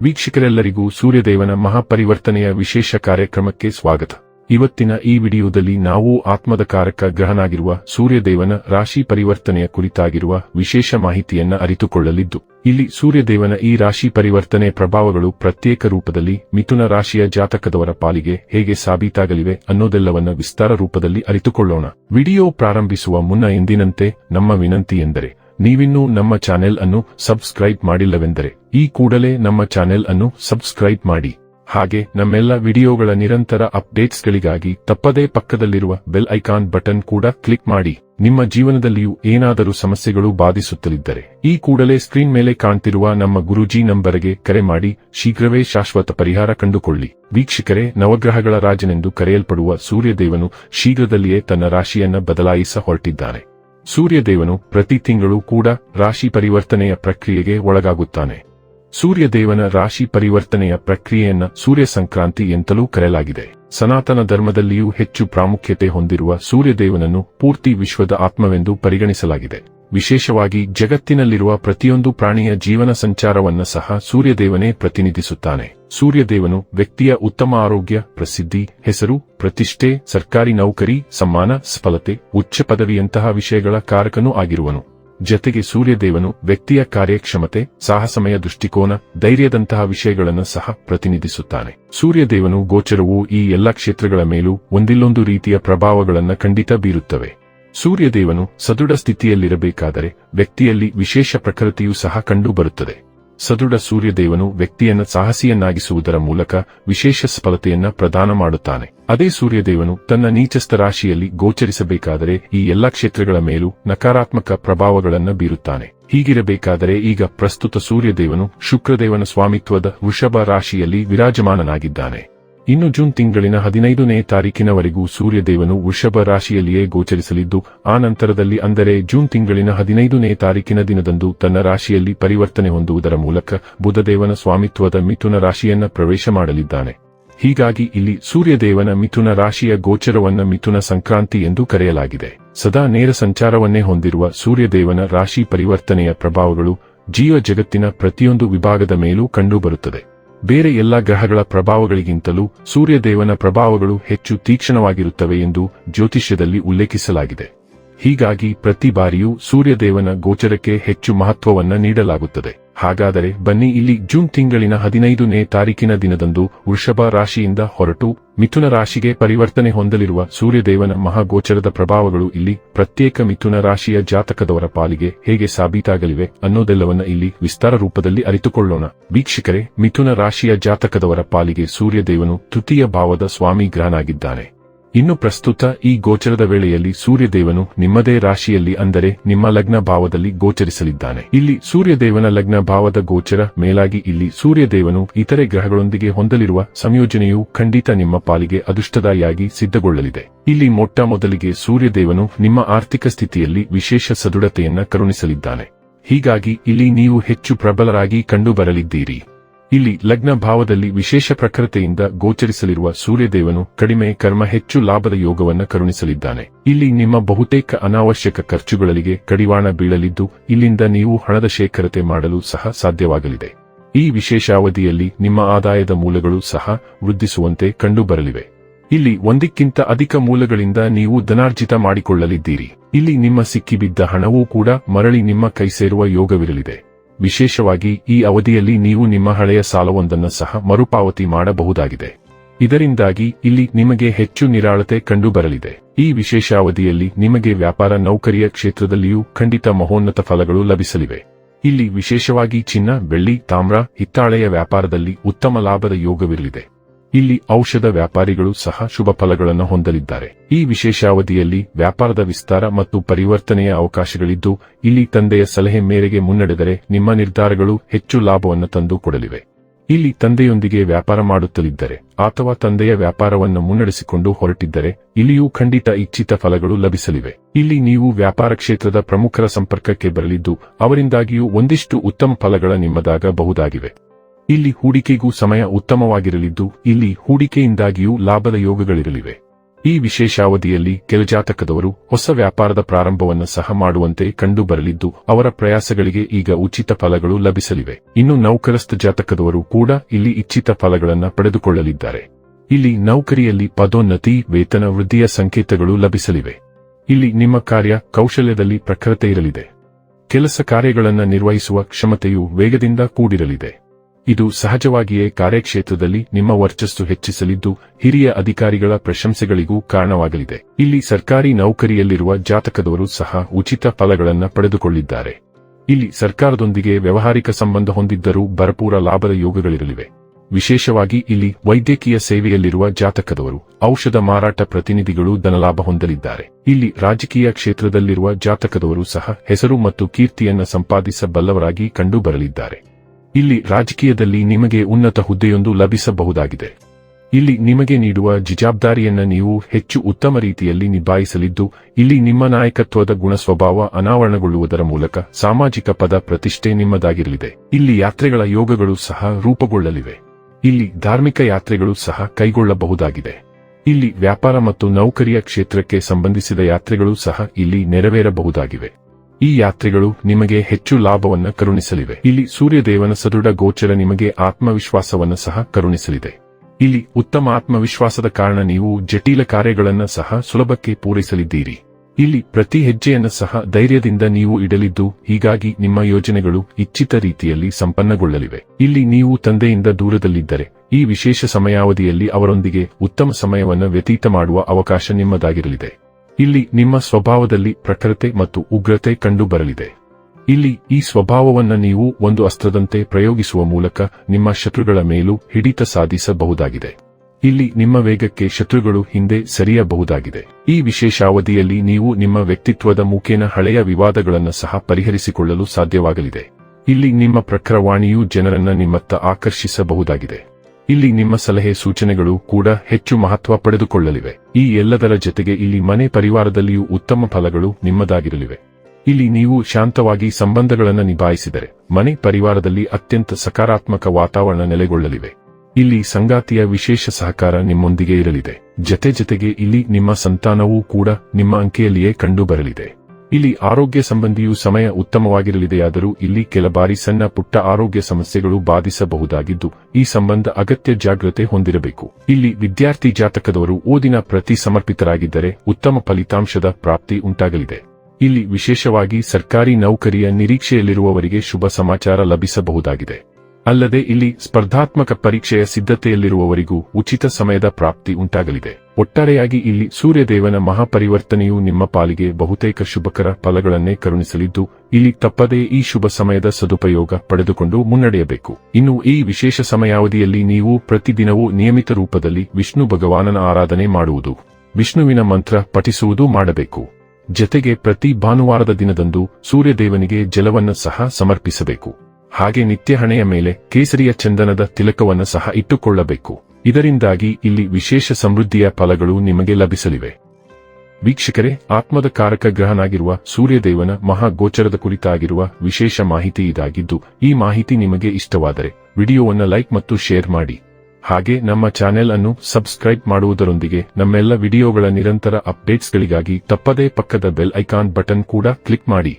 ವೀಕ್ಷಕರೆಲ್ಲರಿಗೂ ಸೂರ್ಯದೇವನ ಮಹಾಪರಿವರ್ತನೆಯ ವಿಶೇಷ ಕಾರ್ಯಕ್ರಮಕ್ಕೆ ಸ್ವಾಗತ. ಇವತ್ತಿನ ಈ ವಿಡಿಯೋದಲ್ಲಿ ನಾವು ಆತ್ಮದ ಕಾರಕ ಗ್ರಹನಾಗಿರುವ ಸೂರ್ಯದೇವನ ರಾಶಿ ಪರಿವರ್ತನೆಯ ಕುರಿತಾಗಿರುವ ವಿಶೇಷ ಮಾಹಿತಿಯನ್ನ ಅರಿತುಕೊಳ್ಳಲಿದ್ದು, ಇಲ್ಲಿ ಸೂರ್ಯದೇವನ ಈ ರಾಶಿ ಪರಿವರ್ತನೆ ಪ್ರಭಾವಗಳು ಪ್ರತ್ಯೇಕ ರೂಪದಲ್ಲಿ ಮಿಥುನ ರಾಶಿಯ ಜಾತಕದವರ ಪಾಲಿಗೆ ಹೇಗೆ ಸಾಬೀತಾಗಲಿವೆ ಅನ್ನೋದೆಲ್ಲವನ್ನ ವಿಸ್ತಾರ ರೂಪದಲ್ಲಿ ಅರಿತುಕೊಳ್ಳೋಣ. ವಿಡಿಯೋ ಪ್ರಾರಂಭಿಸುವ ಮುನ್ನ ಎಂದಿನಂತೆ ನಮ್ಮ ವಿನಂತಿ ಎಂದರೆ ನೀವಿನ್ನೂ ನಮ್ಮ ಚಾನೆಲ್ ಅನ್ನು ಸಬ್ಸ್ಕ್ರೈಬ್ ಮಾಡಿಲ್ಲವೆಂದರೆ ಈ ಕೂಡಲೇ ನಮ್ಮ ಚಾನೆಲ್ ಅನ್ನು ಸಬ್ಸ್ಕ್ರೈಬ್ ಮಾಡಿ. ಹಾಗೆ ನಮ್ಮೆಲ್ಲ ವಿಡಿಯೋಗಳ ನಿರಂತರ ಅಪ್ಡೇಟ್ಸ್ಗಳಿಗಾಗಿ ತಪ್ಪದೇ ಪಕ್ಕದಲ್ಲಿರುವ ಬೆಲ್ ಐಕಾನ್ ಬಟನ್ ಕೂಡ ಕ್ಲಿಕ್ ಮಾಡಿ. ನಿಮ್ಮ ಜೀವನದಲ್ಲಿಯೂ ಏನಾದರೂ ಸಮಸ್ಯೆಗಳು ಬಾಧಿಸುತ್ತಲಿದ್ದರೆ ಈ ಕೂಡಲೇ ಸ್ಕ್ರೀನ್ ಮೇಲೆ ಕಾಣ್ತಿರುವ ನಮ್ಮ ಗುರುಜಿ ನಂಬರ್ಗೆ ಕರೆ ಮಾಡಿ ಶೀಘ್ರವೇ ಶಾಶ್ವತ ಪರಿಹಾರ ಕಂಡುಕೊಳ್ಳಿ. ವೀಕ್ಷಕರೇ, ನವಗ್ರಹಗಳ ರಾಜನೆಂದು ಕರೆಯಲ್ಪಡುವ ಸೂರ್ಯದೇವನು ಶೀಘ್ರದಲ್ಲಿಯೇ ತನ್ನ ರಾಶಿಯನ್ನ ಬದಲಾಯಿಸ ಹೊರಟಿದ್ದಾನೆ. ಸೂರ್ಯದೇವನು ಪ್ರತಿ ತಿಂಗಳು ಕೂಡ ರಾಶಿ ಪರಿವರ್ತನೆಯ ಪ್ರಕ್ರಿಯೆಗೆ ಒಳಗಾಗುತ್ತಾನೆ. ಸೂರ್ಯದೇವನ ರಾಶಿ ಪರಿವರ್ತನೆಯ ಪ್ರಕ್ರಿಯೆಯನ್ನ ಸೂರ್ಯ ಸಂಕ್ರಾಂತಿ ಎಂತಲೂ ಕರೆಯಲಾಗಿದೆ. ಸನಾತನ ಧರ್ಮದಲ್ಲಿಯೂ ಹೆಚ್ಚು ಪ್ರಾಮುಖ್ಯತೆ ಹೊಂದಿರುವ ಸೂರ್ಯದೇವನನ್ನು ಪೂರ್ತಿ ವಿಶ್ವದ ಆತ್ಮವೆಂದು ಪರಿಗಣಿಸಲಾಗಿದೆ. ವಿಶೇಷವಾಗಿ ಜಗತ್ತಿನಲ್ಲಿರುವ ಪ್ರತಿಯೊಂದು ಪ್ರಾಣಿಯ ಜೀವನ ಸಂಚಾರವನ್ನ ಸಹ ಸೂರ್ಯದೇವನೇ ಪ್ರತಿನಿಧಿಸುತ್ತಾನೆ. ಸೂರ್ಯದೇವನು ವ್ಯಕ್ತಿಯ ಉತ್ತಮ ಆರೋಗ್ಯ, ಪ್ರಸಿದ್ಧಿ, ಹೆಸರು, ಪ್ರತಿಷ್ಠೆ, ಸರ್ಕಾರಿ ನೌಕರಿ, ಸಮ್ಮಾನ, ಸಫಲತೆ, ಉಚ್ಚ ಪದವಿಯಂತಹ ವಿಷಯಗಳ ಕಾರಕನೂ ಆಗಿರುವನು. ಜತೆಗೆ ಸೂರ್ಯದೇವನು ವ್ಯಕ್ತಿಯ ಕಾರ್ಯಕ್ಷಮತೆ, ಸಾಹಸಮಯ ದೃಷ್ಟಿಕೋನ, ಧೈರ್ಯದಂತಹ ವಿಷಯಗಳನ್ನು ಸಹ ಪ್ರತಿನಿಧಿಸುತ್ತಾನೆ. ಸೂರ್ಯದೇವನು ಗೋಚರವು ಈ ಎಲ್ಲ ಕ್ಷೇತ್ರಗಳ ಮೇಲೂ ಒಂದಿಲ್ಲೊಂದು ರೀತಿಯ ಪ್ರಭಾವಗಳನ್ನು ಖಂಡಿತ ಬೀರುತ್ತವೆ. ಸೂರ್ಯದೇವನು ಸದೃಢ ಸ್ಥಿತಿಯಲ್ಲಿರಬೇಕಾದರೆ ವ್ಯಕ್ತಿಯಲ್ಲಿ ವಿಶೇಷ ಪ್ರಕೃತಿಯೂ ಸಹ ಕಂಡುಬರುತ್ತದೆ. ಸದೃಢ ಸೂರ್ಯದೇವನು ವ್ಯಕ್ತಿಯನ್ನ ಸಾಹಸಿಯನ್ನಾಗಿಸುವುದರ ಮೂಲಕ ವಿಶೇಷ ಸಫಲತೆಯನ್ನ ಪ್ರದಾನ ಮಾಡುತ್ತಾನೆ. ಅದೇ ಸೂರ್ಯದೇವನು ತನ್ನ ನೀಚಸ್ಥ ರಾಶಿಯಲ್ಲಿ ಗೋಚರಿಸಬೇಕಾದರೆ ಈ ಎಲ್ಲಾ ಕ್ಷೇತ್ರಗಳ ಮೇಲೂ ನಕಾರಾತ್ಮಕ ಪ್ರಭಾವಗಳನ್ನು ಬೀರುತ್ತಾನೆ. ಹೀಗಿರಬೇಕಾದರೆ ಈಗ ಪ್ರಸ್ತುತ ಸೂರ್ಯದೇವನು ಶುಕ್ರದೇವನ ಸ್ವಾಮಿತ್ವದ ವೃಷಭ ರಾಶಿಯಲ್ಲಿ ವಿರಾಜಮಾನನಾಗಿದ್ದಾನೆ. ಇನ್ನು ಜೂನ್ ತಿಂಗಳಿನ ಹದಿನೈದನೇ ತಾರೀಕಿನವರೆಗೂ ಸೂರ್ಯದೇವನು ವೃಷಭ ರಾಶಿಯಲ್ಲಿಯೇ ಗೋಚರಿಸಲಿದ್ದು, ಆ ನಂತರದಲ್ಲಿ ಅಂದರೆ ಜೂನ್ ತಿಂಗಳಿನ ಹದಿನೈದನೇ ತಾರೀಕಿನ ದಿನದಂದು ತನ್ನ ರಾಶಿಯಲ್ಲಿ ಪರಿವರ್ತನೆ ಹೊಂದುವುದರ ಮೂಲಕ ಬುಧದೇವನ ಸ್ವಾಮಿತ್ವದ ಮಿಥುನ ರಾಶಿಯನ್ನ ಪ್ರವೇಶ ಮಾಡಲಿದ್ದಾನೆ. ಹೀಗಾಗಿ ಇಲ್ಲಿ ಸೂರ್ಯದೇವನ ಮಿಥುನ ರಾಶಿಯ ಗೋಚರವನ್ನ ಮಿಥುನ ಸಂಕ್ರಾಂತಿ ಎಂದು ಕರೆಯಲಾಗಿದೆ. ಸದಾ ನೇರ ಸಂಚಾರವನ್ನೇ ಹೊಂದಿರುವ ಸೂರ್ಯದೇವನ ರಾಶಿ ಪರಿವರ್ತನೆಯ ಪ್ರಭಾವಗಳು ಜೀವ ಜಗತ್ತಿನ ಪ್ರತಿಯೊಂದು ವಿಭಾಗದ ಮೇಲೂ ಕಂಡುಬರುತ್ತದೆ. ಬೇರೆ ಎಲ್ಲ ಗ್ರಹಗಳ ಪ್ರಭಾವಗಳಿಗಿಂತಲೂ ಸೂರ್ಯದೇವನ ಪ್ರಭಾವಗಳು ಹೆಚ್ಚು ತೀಕ್ಷ್ಣವಾಗಿರುತ್ತವೆ ಎಂದು ಜ್ಯೋತಿಷ್ಯದಲ್ಲಿ ಉಲ್ಲೇಖಿಸಲಾಗಿದೆ. ಹೀಗಾಗಿ ಪ್ರತಿ ಬಾರಿಯೂ ಸೂರ್ಯದೇವನ ಗೋಚರಕ್ಕೆ ಹೆಚ್ಚು ಮಹತ್ವವನ್ನು ನೀಡಲಾಗುತ್ತದೆ. ಹಾಗಾದರೆ ಬನ್ನಿ ಇಲ್ಲಿ ಜೂನ್ ತಿಂಗಳಿನ ಹದಿನೈದನೇ ತಾರೀಕಿನ ದಿನದಂದು ವೃಷಭ ರಾಶಿಯಿಂದ ಹೊರಟು ಮಿಥುನ ರಾಶಿಗೆ ಪರಿವರ್ತನೆ ಹೊಂದಲಿರುವ ಸೂರ್ಯದೇವನ ಮಹಾಗೋಚರದ ಪ್ರಭಾವಗಳು ಇಲ್ಲಿ ಪ್ರತ್ಯೇಕ ಮಿಥುನ ರಾಶಿಯ ಜಾತಕದವರ ಪಾಲಿಗೆ ಹೇಗೆ ಸಾಬೀತಾಗಲಿವೆ ಅನ್ನೋದೆಲ್ಲವನ್ನ ಇಲ್ಲಿ ವಿಸ್ತಾರ ರೂಪದಲ್ಲಿ ಅರಿತುಕೊಳ್ಳೋಣ. ವೀಕ್ಷಕರೇ, ಮಿಥುನ ರಾಶಿಯ ಜಾತಕದವರ ಪಾಲಿಗೆ ಸೂರ್ಯದೇವನು ತೃತೀಯ ಭಾವದ ಸ್ವಾಮಿ ಗ್ರಹನಾಗಿದ್ದಾನೆ. ಇನ್ನು ಪ್ರಸ್ತುತ ಈ ಗೋಚರದ ವೇಳೆಯಲ್ಲಿ ಸೂರ್ಯದೇವನು ನಿಮ್ಮದೇ ರಾಶಿಯಲ್ಲಿ ಅಂದರೆ ನಿಮ್ಮ ಲಗ್ನ ಭಾವದಲ್ಲಿ ಗೋಚರಿಸಲಿದ್ದಾನೆ. ಇಲ್ಲಿ ಸೂರ್ಯದೇವನ ಲಗ್ನ ಭಾವದ ಗೋಚರ ಮೇಲಾಗಿ ಇಲ್ಲಿ ಸೂರ್ಯದೇವನು ಇತರೆ ಗ್ರಹಗಳೊಂದಿಗೆ ಹೊಂದಲಿರುವ ಸಂಯೋಜನೆಯು ಖಂಡಿತ ನಿಮ್ಮ ಪಾಲಿಗೆ ಅದೃಷ್ಟದಾಯಿಯಾಗಿ ಸಿದ್ಧಗೊಳ್ಳಲಿದೆ. ಇಲ್ಲಿ ಮೊಟ್ಟ ಮೊದಲಿಗೆ ಸೂರ್ಯದೇವನು ನಿಮ್ಮ ಆರ್ಥಿಕ ಸ್ಥಿತಿಯಲ್ಲಿ ವಿಶೇಷ ಸದೃಢತೆಯನ್ನ ಕರುಣಿಸಲಿದ್ದಾನೆ. ಹೀಗಾಗಿ ಇಲ್ಲಿ ನೀವು ಹೆಚ್ಚು ಪ್ರಬಲರಾಗಿ ಕಂಡುಬರಲಿದ್ದೀರಿ. ಇಲ್ಲಿ ಲಗ್ನ ಭಾವದಲ್ಲಿ ವಿಶೇಷ ಪ್ರಖರತೆಯಿಂದ ಗೋಚರಿಸಲಿರುವ ಸೂರ್ಯದೇವನು ಕಡಿಮೆ ಕರ್ಮ ಹೆಚ್ಚು ಲಾಭದ ಯೋಗವನ್ನು ಕರುಣಿಸಲಿದ್ದಾನೆ. ಇಲ್ಲಿ ನಿಮ್ಮ ಬಹುತೇಕ ಅನಾವಶ್ಯಕ ಖರ್ಚುಗಳಿಗೆ ಕಡಿವಾಣ ಬೀಳಲಿದ್ದು, ಇಲ್ಲಿಂದ ನೀವು ಹಣದ ಶೇಖರತೆ ಮಾಡಲು ಸಹ ಸಾಧ್ಯವಾಗಲಿದೆ. ಈ ವಿಶೇಷ ಅವಧಿಯಲ್ಲಿ ನಿಮ್ಮ ಆದಾಯದ ಮೂಲಗಳು ಸಹ ವೃದ್ಧಿಸುವಂತೆ ಕಂಡುಬರಲಿವೆ. ಇಲ್ಲಿ ಒಂದಕ್ಕಿಂತ ಅಧಿಕ ಮೂಲಗಳಿಂದ ನೀವು ಧನಾರ್ಜಿತ ಮಾಡಿಕೊಳ್ಳಲಿದ್ದೀರಿ. ಇಲ್ಲಿ ನಿಮ್ಮ ಸಿಕ್ಕಿಬಿದ್ದ ಹಣವೂ ಕೂಡ ಮರಳಿ ನಿಮ್ಮ ಕೈ ಸೇರುವ ಯೋಗವಿರಲಿದೆ. ವಿಶೇಷವಾಗಿ ಈ ಅವಧಿಯಲ್ಲಿ ನೀವು ನಿಮ್ಮ ಹಳೆಯ ಸಾಲವೊಂದನ್ನು ಸಹ ಮರುಪಾವತಿ ಮಾಡಬಹುದಾಗಿದೆ. ಇದರಿಂದಾಗಿ ಇಲ್ಲಿ ನಿಮಗೆ ಹೆಚ್ಚು ನಿರಾಳತೆ ಕಂಡುಬರಲಿದೆ. ಈ ವಿಶೇಷ ಅವಧಿಯಲ್ಲಿ ನಿಮಗೆ ವ್ಯಾಪಾರ ನೌಕರಿಯ ಕ್ಷೇತ್ರದಲ್ಲಿಯೂ ಖಂಡಿತ ಮಹೋನ್ನತ ಫಲಗಳು ಲಭಿಸಲಿವೆ. ಇಲ್ಲಿ ವಿಶೇಷವಾಗಿ ಚಿನ್ನ, ಬೆಳ್ಳಿ, ತಾಮ್ರ, ಹಿತ್ತಾಳೆಯ ವ್ಯಾಪಾರದಲ್ಲಿ ಉತ್ತಮ ಲಾಭದ ಯೋಗವಿರಲಿದೆ. ಇಲ್ಲಿ ಔಷಧ ವ್ಯಾಪಾರಿಗಳು ಸಹ ಶುಭ ಫಲಗಳನ್ನು ಹೊಂದಲಿದ್ದಾರೆ. ಈ ವಿಶೇಷ ಅವಧಿಯಲ್ಲಿ ವ್ಯಾಪಾರದ ವಿಸ್ತಾರ ಮತ್ತು ಪರಿವರ್ತನೆಯ ಅವಕಾಶಗಳಿದ್ದು, ಇಲ್ಲಿ ತಂದೆಯ ಸಲಹೆ ಮೇರೆಗೆ ಮುನ್ನಡೆದರೆ ನಿಮ್ಮ ನಿರ್ಧಾರಗಳು ಹೆಚ್ಚು ಲಾಭವನ್ನು ತಂದು ಕೊಡಲಿವೆ. ಇಲ್ಲಿ ತಂದೆಯೊಂದಿಗೆ ವ್ಯಾಪಾರ ಮಾಡುತ್ತಲಿದ್ದರೆ, ಅಥವಾ ತಂದೆಯ ವ್ಯಾಪಾರವನ್ನು ಮುನ್ನಡೆಸಿಕೊಂಡು ಹೊರಟಿದ್ದರೆ, ಇಲ್ಲಿಯೂ ಖಂಡಿತ ಇಚ್ಛಿತ ಫಲಗಳು ಲಭಿಸಲಿವೆ. ಇಲ್ಲಿ ನೀವು ವ್ಯಾಪಾರ ಕ್ಷೇತ್ರದ ಪ್ರಮುಖರ ಸಂಪರ್ಕಕ್ಕೆ ಬರಲಿದ್ದು, ಅವರಿಂದಾಗಿಯೂ ಒಂದಿಷ್ಟು ಉತ್ತಮ ಫಲಗಳ ನಿಮ್ಮದಾಗಬಹುದಾಗಿವೆ. ಇಲ್ಲಿ ಹೂಡಿಕೆಗೂ ಸಮಯ ಉತ್ತಮವಾಗಿರಲಿದ್ದು, ಇಲ್ಲಿ ಹೂಡಿಕೆಯಿಂದಾಗಿಯೂ ಲಾಭದ ಯೋಗಗಳಿರಲಿವೆ. ಈ ವಿಶೇಷಾವಧಿಯಲ್ಲಿ ಕೆಲ ಜಾತಕದವರು ಹೊಸ ವ್ಯಾಪಾರದ ಪ್ರಾರಂಭವನ್ನು ಸಹ ಮಾಡುವಂತೆ ಕಂಡುಬರಲಿದ್ದು, ಅವರ ಪ್ರಯಾಸಗಳಿಗೆ ಈಗ ಉಚಿತ ಫಲಗಳು ಲಭಿಸಲಿವೆ. ಇನ್ನು ನೌಕರಸ್ಥ ಜಾತಕದವರು ಕೂಡ ಇಲ್ಲಿ ಇಚ್ಛಿತ ಫಲಗಳನ್ನು ಪಡೆದುಕೊಳ್ಳಲಿದ್ದಾರೆ. ಇಲ್ಲಿ ನೌಕರಿಯಲ್ಲಿ ಪದೋನ್ನತಿ, ವೇತನ ವೃದ್ಧಿಯ ಸಂಕೇತಗಳು ಲಭಿಸಲಿವೆ. ಇಲ್ಲಿ ನಿಮ್ಮ ಕಾರ್ಯ ಕೌಶಲ್ಯದಲ್ಲಿ ಪ್ರಖರತೆ ಇರಲಿದೆ. ಕೆಲಸ ಕಾರ್ಯಗಳನ್ನು ನಿರ್ವಹಿಸುವ ಕ್ಷಮತೆಯು ವೇಗದಿಂದ ಕೂಡಿರಲಿದೆ. ಇದು ಸಹಜವಾಗಿಯೇ ಕಾರ್ಯಕ್ಷೇತ್ರದಲ್ಲಿ ನಿಮ್ಮ ವರ್ಚಸ್ಸು ಹೆಚ್ಚಿಸಲಿದ್ದು, ಹಿರಿಯ ಅಧಿಕಾರಿಗಳ ಪ್ರಶಂಸೆಗಳಿಗೂ ಕಾರಣವಾಗಲಿದೆ. ಇಲ್ಲಿ ಸರ್ಕಾರಿ ನೌಕರಿಯಲ್ಲಿರುವ ಜಾತಕದವರು ಸಹ ಉಚಿತ ಫಲಗಳನ್ನು ಪಡೆದುಕೊಳ್ಳಿದ್ದಾರೆ. ಇಲ್ಲಿ ಸರ್ಕಾರದೊಂದಿಗೆ ವ್ಯವಹಾರಿಕ ಸಂಬಂಧ ಹೊಂದಿದ್ದರೂ ಭರಪೂರ ಲಾಭದ ಯೋಗಗಳಿರಲಿವೆ. ವಿಶೇಷವಾಗಿ ಇಲ್ಲಿ ವೈದ್ಯಕೀಯ ಸೇವೆಯಲ್ಲಿರುವ ಜಾತಕದವರು, ಔಷಧ ಮಾರಾಟ ಪ್ರತಿನಿಧಿಗಳು ಧನಲಾಭ ಹೊಂದಲಿದ್ದಾರೆ. ಇಲ್ಲಿ ರಾಜಕೀಯ ಕ್ಷೇತ್ರದಲ್ಲಿರುವ ಜಾತಕದವರು ಸಹ ಹೆಸರು ಮತ್ತು ಕೀರ್ತಿಯನ್ನು ಸಂಪಾದಿಸಬಲ್ಲವರಾಗಿ ಕಂಡುಬರಲಿದ್ದಾರೆ. ಇಲ್ಲಿ ರಾಜಕೀಯದಲ್ಲಿ ನಿಮಗೆ ಉನ್ನತ ಹುದ್ದೆಯೊಂದು ಲಭಿಸಬಹುದಾಗಿದೆ. ಇಲ್ಲಿ ನಿಮಗೆ ನೀಡುವ ಜವಾಬ್ದಾರಿಯನ್ನ ನೀವು ಹೆಚ್ಚು ಉತ್ತಮ ರೀತಿಯಲ್ಲಿ ನಿಭಾಯಿಸಲಿದ್ದು, ಇಲ್ಲಿ ನಿಮ್ಮ ನಾಯಕತ್ವದ ಗುಣ ಸ್ವಭಾವ ಅನಾವರಣಗೊಳ್ಳುವುದರ ಮೂಲಕ ಸಾಮಾಜಿಕ ಪದ ಪ್ರತಿಷ್ಠೆ ನಿಮ್ಮದಾಗಿರಲಿದೆ. ಇಲ್ಲಿ ಯಾತ್ರೆಗಳ ಯೋಗಗಳು ಸಹ ರೂಪುಗೊಳ್ಳಲಿವೆ. ಇಲ್ಲಿ ಧಾರ್ಮಿಕ ಯಾತ್ರೆಗಳು ಸಹ ಕೈಗೊಳ್ಳಬಹುದಾಗಿದೆ. ಇಲ್ಲಿ ವ್ಯಾಪಾರ ಮತ್ತು ನೌಕರಿಯ ಕ್ಷೇತ್ರಕ್ಕೆ ಸಂಬಂಧಿಸಿದ ಯಾತ್ರೆಗಳು ಸಹ ಇಲ್ಲಿ ನೆರವೇರಬಹುದಾಗಿವೆ. ಈ ಯಾತ್ರೆಗಳು ನಿಮಗೆ ಹೆಚ್ಚು ಲಾಭವನ್ನು ಕರುಣಿಸಲಿವೆ. ಇಲ್ಲಿ ಸೂರ್ಯದೇವನ ಸದೃಢ ಗೋಚರ ನಿಮಗೆ ಆತ್ಮವಿಶ್ವಾಸವನ್ನು ಸಹ ಕರುಣಿಸಲಿದೆ. ಇಲ್ಲಿ ಉತ್ತಮ ಆತ್ಮವಿಶ್ವಾಸದ ಕಾರಣ ನೀವು ಜಟಿಲ ಕಾರ್ಯಗಳನ್ನು ಸಹ ಸುಲಭಕ್ಕೆ ಪೂರೈಸಲಿದ್ದೀರಿ. ಇಲ್ಲಿ ಪ್ರತಿ ಹೆಜ್ಜೆಯನ್ನು ಸಹ ಧೈರ್ಯದಿಂದ ನೀವು ಇಡಲಿದ್ದು, ಹೀಗಾಗಿ ನಿಮ್ಮ ಯೋಜನೆಗಳು ಇಚ್ಛಿತ ರೀತಿಯಲ್ಲಿ ಸಂಪನ್ನಗೊಳ್ಳಲಿವೆ. ಇಲ್ಲಿ ನೀವು ತಂದೆಯಿಂದ ದೂರದಲ್ಲಿದ್ದರೆ, ಈ ವಿಶೇಷ ಸಮಯಾವಧಿಯಲ್ಲಿ ಅವರೊಂದಿಗೆ ಉತ್ತಮ ಸಮಯವನ್ನು ವ್ಯತೀತ ಮಾಡುವ ಅವಕಾಶ ನಿಮ್ಮದಾಗಿರಲಿದೆ. ಇಲ್ಲಿ ನಿಮ್ಮ ಸ್ವಭಾವದಲ್ಲಿ ಪ್ರಖರತೆ ಮತ್ತು ಉಗ್ರತೆ ಕಂಡುಬರಲಿದೆ. ಇಲ್ಲಿ ಈ ಸ್ವಭಾವವನ್ನ ನೀವು ಒಂದು ಅಸ್ತ್ರದಂತೆ ಪ್ರಯೋಗಿಸುವ ಮೂಲಕ ನಿಮ್ಮ ಶತ್ರುಗಳ ಮೇಲೂ ಹಿಡಿತ ಸಾಧಿಸಬಹುದಾಗಿದೆ. ಇಲ್ಲಿ ನಿಮ್ಮ ವೇಗಕ್ಕೆ ಶತ್ರುಗಳು ಹಿಂದೆ ಸರಿಯಬಹುದಾಗಿದೆ. ಈ ವಿಶೇಷಾವಧಿಯಲ್ಲಿ ನೀವು ನಿಮ್ಮ ವ್ಯಕ್ತಿತ್ವದ ಮುಖೇನ ಹಳೆಯ ವಿವಾದಗಳನ್ನು ಸಹ ಪರಿಹರಿಸಿಕೊಳ್ಳಲು ಸಾಧ್ಯವಾಗಲಿದೆ. ಇಲ್ಲಿ ನಿಮ್ಮ ಪ್ರಖರವಾಣಿಯು ಜನರನ್ನ ನಿಮ್ಮತ್ತ ಆಕರ್ಷಿಸಬಹುದಾಗಿದೆ. ಇಲ್ಲಿ ನಿಮ್ಮ ಸಲಹೆ ಸೂಚನೆಗಳು ಕೂಡ ಹೆಚ್ಚು ಮಹತ್ವ ಪಡೆದುಕೊಳ್ಳಲಿವೆ. ಈ ಎಲ್ಲದರ ಜೊತೆಗೆ ಇಲ್ಲಿ ಮನೆ ಪರಿವಾರದಲ್ಲಿಯೂ ಉತ್ತಮ ಫಲಗಳು ನಿಮ್ಮದಾಗಿರಲಿವೆ. ಇಲ್ಲಿ ನೀವು ಶಾಂತವಾಗಿ ಸಂಬಂಧಗಳನ್ನು ನಿಭಾಯಿಸಿದರೆ ಮನೆ ಪರಿವಾರದಲ್ಲಿ ಅತ್ಯಂತ ಸಕಾರಾತ್ಮಕ ವಾತಾವರಣ ನೆಲೆಗೊಳ್ಳಲಿವೆ. ಇಲ್ಲಿ ಸಂಗಾತಿಯ ವಿಶೇಷ ಸಹಕಾರ ನಿಮ್ಮೊಂದಿಗೆ ಇರಲಿದೆ. ಜತೆ ಜತೆಗೆ ಇಲ್ಲಿ ನಿಮ್ಮ ಸಂತಾನವೂ ಕೂಡ ನಿಮ್ಮ ಅಂಕೆಯಲ್ಲಿಯೇ ಕಂಡುಬರಲಿದೆ. ಇಲ್ಲಿ ಆರೋಗ್ಯ ಸಂಬಂಧಿಯೂ ಸಮಯ ಉತ್ತಮವಾಗಿರಲಿದೆಯಾದರೂ ಇಲ್ಲಿ ಕೆಲ ಬಾರಿ ಸಣ್ಣ ಪುಟ್ಟ ಆರೋಗ್ಯ ಸಮಸ್ಯೆಗಳು ಬಾಧಿಸಬಹುದಾಗಿದ್ದು, ಈ ಸಂಬಂಧ ಅಗತ್ಯ ಜಾಗ್ರತೆ ಹೊಂದಿರಬೇಕು. ಇಲ್ಲಿ ವಿದ್ಯಾರ್ಥಿ ಜಾತಕದವರು ಓದಿನ ಪ್ರತಿ ಸಮರ್ಪಿತರಾಗಿದ್ದರೆ ಉತ್ತಮ ಫಲಿತಾಂಶದ ಪ್ರಾಪ್ತಿ ಉಂಟಾಗಲಿದೆ. ಇಲ್ಲಿ ವಿಶೇಷವಾಗಿ ಸರ್ಕಾರಿ ನೌಕರಿಯ ನಿರೀಕ್ಷೆಯಲ್ಲಿರುವವರಿಗೆ ಶುಭ ಸಮಾಚಾರ ಲಭಿಸಬಹುದಾಗಿದೆ. ಅಲ್ಲದೆ ಇಲ್ಲಿ ಸ್ಪರ್ಧಾತ್ಮಕ ಪರೀಕ್ಷೆಯ ಸಿದ್ಧತೆಯಲ್ಲಿರುವವರಿಗೂ ಉಚಿತ ಸಮಯದ ಪ್ರಾಪ್ತಿ ಉಂಟಾಗಲಿದೆ. ಒಟ್ಟಾರೆಯಾಗಿ ಇಲ್ಲಿ ಸೂರ್ಯದೇವನ ಮಹಾಪರಿವರ್ತನೆಯು ನಿಮ್ಮ ಪಾಲಿಗೆ ಬಹುತೇಕ ಶುಭಕರ ಫಲಗಳನ್ನೇ ಕರುಣಿಸಲಿದ್ದು, ಇಲ್ಲಿ ತಪ್ಪದೇ ಈ ಶುಭ ಸಮಯದ ಸದುಪಯೋಗ ಪಡೆದುಕೊಂಡು ಮುನ್ನಡೆಯಬೇಕು. ಇನ್ನು ಈ ವಿಶೇಷ ಸಮಯಾವಧಿಯಲ್ಲಿ ನೀವು ಪ್ರತಿದಿನವೂ ನಿಯಮಿತ ರೂಪದಲ್ಲಿ ವಿಷ್ಣು ಭಗವಾನನ ಆರಾಧನೆ ಮಾಡುವುದು, ವಿಷ್ಣುವಿನ ಮಂತ್ರ ಪಠಿಸುವುದು ಮಾಡಬೇಕು. ಜತೆಗೆ ಪ್ರತಿ ಭಾನುವಾರದ ದಿನದಂದು ಸೂರ್ಯದೇವನಿಗೆ ಜಲವನ್ನು ಸಹ ಸಮರ್ಪಿಸಬೇಕು. ಹಾಗೆ ನಿತ್ಯ ಹಣೆಯ ಮೇಲೆ ಕೇಸರಿಯ ಚಂದನದ ತಿಲಕವನ್ನು ಸಹ ಇಟ್ಟುಕೊಳ್ಳಬೇಕು. ಇದರಿಂದಾಗಿ ಇಲ್ಲಿ ವಿಶೇಷ ಸಮೃದ್ಧಿಯ ಫಲಗಳು ನಿಮಗೆ ಲಭಿಸಲಿವೆ. ವೀಕ್ಷಕರೇ, ಆತ್ಮದ ಕಾರಕ ಗ್ರಹನಾಗಿರುವ ಸೂರ್ಯದೇವನ ಮಹಾ ಗೋಚರದ ಕುರಿತಾಗಿರುವ ವಿಶೇಷ ಮಾಹಿತಿ ಇದಾಗಿದ್ದು, ಈ ಮಾಹಿತಿ ನಿಮಗೆ ಇಷ್ಟವಾದರೆ ವಿಡಿಯೋವನ್ನು ಲೈಕ್ ಮತ್ತು ಶೇರ್ ಮಾಡಿ. ಹಾಗೆ ನಮ್ಮ ಚಾನೆಲ್ ಅನ್ನು ಸಬ್ಸ್ಕ್ರೈಬ್ ಮಾಡುವುದರೊಂದಿಗೆ ನಮ್ಮೆಲ್ಲ ವಿಡಿಯೋಗಳ ನಿರಂತರ ಅಪ್ಡೇಟ್ಸ್ಗಳಿಗಾಗಿ ತಪ್ಪದೇ ಪಕ್ಕದ ಬೆಲ್ ಐಕಾನ್ ಬಟನ್ ಕೂಡ ಕ್ಲಿಕ್ ಮಾಡಿ.